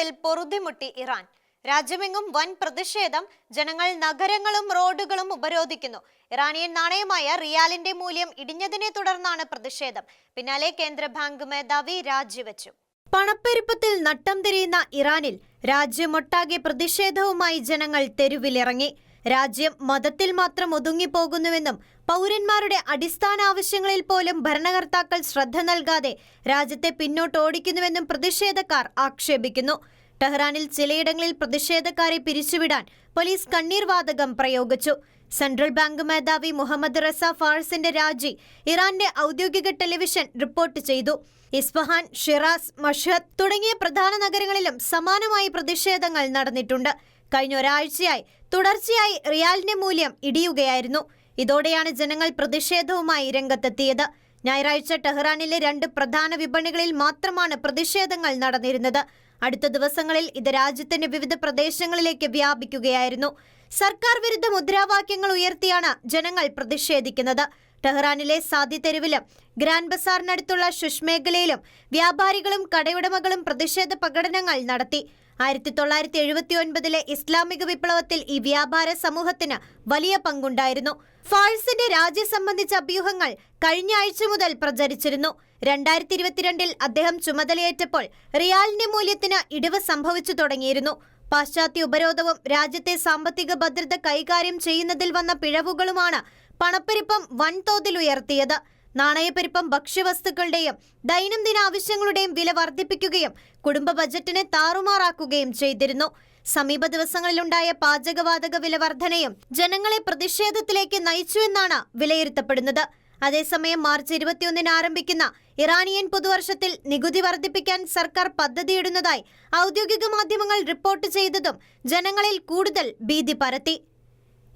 പണപ്പെരുപ്പത്തിൽ പൊറുതിമുട്ടി Iran. രാജ്യമെങ്ങും വൻ പ്രതിഷേധം ജനങ്ങൾ നഗരങ്ങളും റോഡുകളും ഉപരോധിക്കുന്നു. ഇറാനിയൻ നാണയമായ റിയാലിന്റെ മൂല്യം ഇടിഞ്ഞതിനെ തുടർന്നാണ് പ്രതിഷേധം. പിന്നാലെ കേന്ദ്ര ബാങ്ക് മേധാവി രാജിവെച്ചു പണപ്പെരുപ്പത്തിൽ നട്ടം തിരിയുന്ന ഇറാനിൽ രാജ്യമൊട്ടാകെ പ്രതിഷേധവുമായി ജനങ്ങൾ തെരുവിലിറങ്ങി. രാജ്യം മതത്തിൽ മാത്രം ഒതുങ്ങിപ്പോകുന്നുവെന്നും പൗരന്മാരുടെ അടിസ്ഥാന ആവശ്യങ്ങളിൽ പോലും ഭരണകർത്താക്കൾ ശ്രദ്ധ നൽകാതെ രാജ്യത്തെ പിന്നോട്ട് ഓടിക്കുന്നുവെന്നും പ്രതിഷേധക്കാർ ആക്ഷേപിക്കുന്നു. ടെഹ്റാനിൽ ചിലയിടങ്ങളിൽ പ്രതിഷേധക്കാരെ പിരിച്ചുവിടാൻ പോലീസ് കണ്ണീർവാതകം പ്രയോഗിച്ചു. സെൻട്രൽ ബാങ്ക് മേധാവി മുഹമ്മദ് റസ ഫാഴ്സിന്റെ രാജി ഇറാന്റെ ഔദ്യോഗിക ടെലിവിഷൻ റിപ്പോർട്ട് ചെയ്തു. ഇസ്ഫഹാൻ ഷിറാസ് മഷഹദ് തുടങ്ങിയ പ്രധാന നഗരങ്ങളിലും സമാനമായി പ്രതിഷേധങ്ങൾ നടന്നിട്ടുണ്ട്. കഴിഞ്ഞ ഒരാഴ്ചയായി തുടർച്ചയായി റിയാലിന്റെ മൂല്യം ഇടിയുകയായിരുന്നു. ഇതോടെയാണ് ജനങ്ങൾ പ്രതിഷേധവുമായി രംഗത്തെത്തിയത്. ഞായറാഴ്ച ടെഹ്റാനിലെ രണ്ട് പ്രധാന വിപണികളിൽ മാത്രമാണ് പ്രതിഷേധങ്ങൾ നടന്നിരുന്നത്. അടുത്ത ദിവസങ്ങളിൽ ഇത് രാജ്യത്തിന്റെ വിവിധ പ്രദേശങ്ങളിലേക്ക് വ്യാപിക്കുകയായിരുന്നു. സർക്കാർ വിരുദ്ധ മുദ്രാവാക്യങ്ങൾ ഉയർത്തിയാണ് ജനങ്ങൾ പ്രതിഷേധിക്കുന്നത്. ടെഹ്റാനിലെ സാദി തെരുവിലും ഗ്രാൻഡ് ബസാറിനടുത്തുള്ള ഷുഷ് മേഖലയിലും വ്യാപാരികളും കടയുടമകളും പ്രതിഷേധ പ്രകടനങ്ങൾ നടത്തി. ആയിരത്തി തൊള്ളായിരത്തി എഴുപത്തി ഒൻപതിലെ ഇസ്ലാമിക വിപ്ലവത്തിൽ ഈ വ്യാപാര സമൂഹത്തിന് വലിയ പങ്കുണ്ടായിരുന്നു. ഫാൾസിന്റെ രാജ്യം സംബന്ധിച്ച അഭ്യൂഹങ്ങൾ കഴിഞ്ഞ ആഴ്ച മുതൽ പ്രചരിച്ചിരുന്നു. രണ്ടായിരത്തി ഇരുപത്തിരണ്ടിൽ അദ്ദേഹം ചുമതലയേറ്റപ്പോൾ റിയാലിന്റെ മൂല്യത്തിന് ഇടിവ് സംഭവിച്ചു തുടങ്ങിയിരുന്നു. പാശ്ചാത്യ ഉപരോധവും രാജ്യത്തെ സാമ്പത്തിക ഭദ്രത കൈകാര്യം ചെയ്യുന്നതിൽ വന്ന പിഴവുകളുമാണ് പണപ്പെരുപ്പം വൻതോതിൽ ഉയർത്തിയത്. നാണയപ്പെരുപ്പം ഭക്ഷ്യവസ്തുക്കളുടെയും ദൈനംദിന ആവശ്യങ്ങളുടെയും വില വർദ്ധിപ്പിക്കുകയും കുടുംബ ബജറ്റിനെ താറുമാറാക്കുകയും ചെയ്തിരുന്നു. സമീപ ദിവസങ്ങളിലുണ്ടായ പാചകവാതക വില വർധനയും ജനങ്ങളെ പ്രതിഷേധത്തിലേക്ക് നയിച്ചു എന്നാണ് വിലയിരുത്തപ്പെടുന്നത്. അതേസമയം മാർച്ച് ഇരുപത്തിയൊന്നിന് ആരംഭിക്കുന്ന ഇറാനിയൻ പുതുവർഷത്തിൽ നികുതി വർദ്ധിപ്പിക്കാൻ സർക്കാർ പദ്ധതിയിടുന്നതായി ഔദ്യോഗിക മാധ്യമങ്ങൾ റിപ്പോർട്ട് ചെയ്തതും ജനങ്ങളിൽ കൂടുതൽ ഭീതി പരത്തി.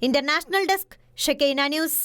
International desk Shekinah news.